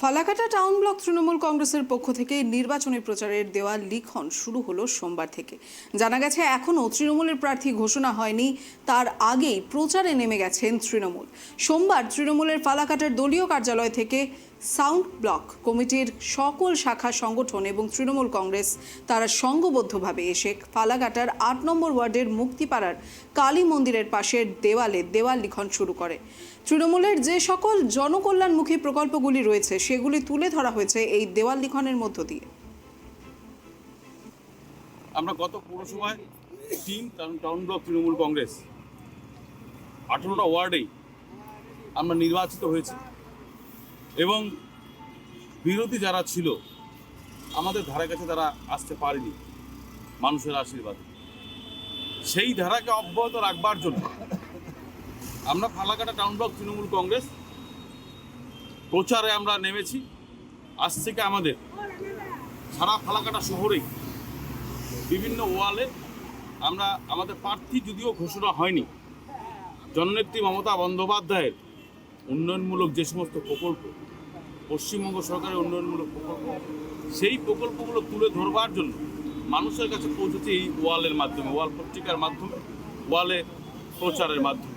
Falakata town block Trinamool কংগ্রেসের পক্ষ থেকে নির্বাচনী প্রচারের দেওয়া লিখন শুরু হলো সোমবার থেকে। জানা গেছে, এখনও তৃণমূলের প্রার্থী ঘোষণা হয়নি, তার আগেই প্রচারে নেমে গেছেন তৃণমূল। সোমবার তৃণমূলের ফালাকাটার দলীয় কার্যালয় থেকে সাউন্ড ব্লক কমিটির সকল শাখা সংগঠন এবং তৃণমূল কংগ্রেস তারা সংঘবদ্ধভাবে এসে ফালাঘাটার আট নম্বর ওয়ার্ডের মুক্তিপাড়ার কালী মন্দিরের পাশের দেওয়ালে দেওয়াল লিখন শুরু করে। তৃণমূলের যে সকল জনকল্যাণমুখী প্রকল্পগুলি রয়েছে, সেগুলি তুলে ধরা হয়েছে এই দেওয়াল লিখনের মধ্য দিয়ে। আমরা গত পৌরসভায় team town block Trinamool Congress আঠেরোটা ওয়ার্ডেই আমরা নির্বাচিত হয়েছি। এবং বিরোধী যারা ছিল, আমাদের ধারে কাছে তারা আসতে পারেনি মানুষের আশীর্বাদ। সেই ধারাকে অব্যাহত রাখবার জন্য আমরা ফালাকাটা টাউন ব্লক তৃণমূল কংগ্রেস প্রচারে আমরা নেমেছি। আজ থেকে আমাদের সারা ফালাকাটা শহরেই বিভিন্ন ওয়ালে আমরা, আমাদের প্রার্থী যদিও ঘোষণা হয়নি, জননেত্রী মমতা বন্দ্যোপাধ্যায়ের উন্নয়নমূলক যে সমস্ত প্রকল্প, পশ্চিমবঙ্গ সরকারের উন্নয়নমূলক প্রকল্প, সেই প্রকল্পগুলো তুলে ধরবার জন্য মানুষের কাছে পৌঁছেছে এই ওয়ালের মাধ্যমে, ওয়াল পত্রিকার মাধ্যমে, ওয়ালে প্রচারের মাধ্যমে।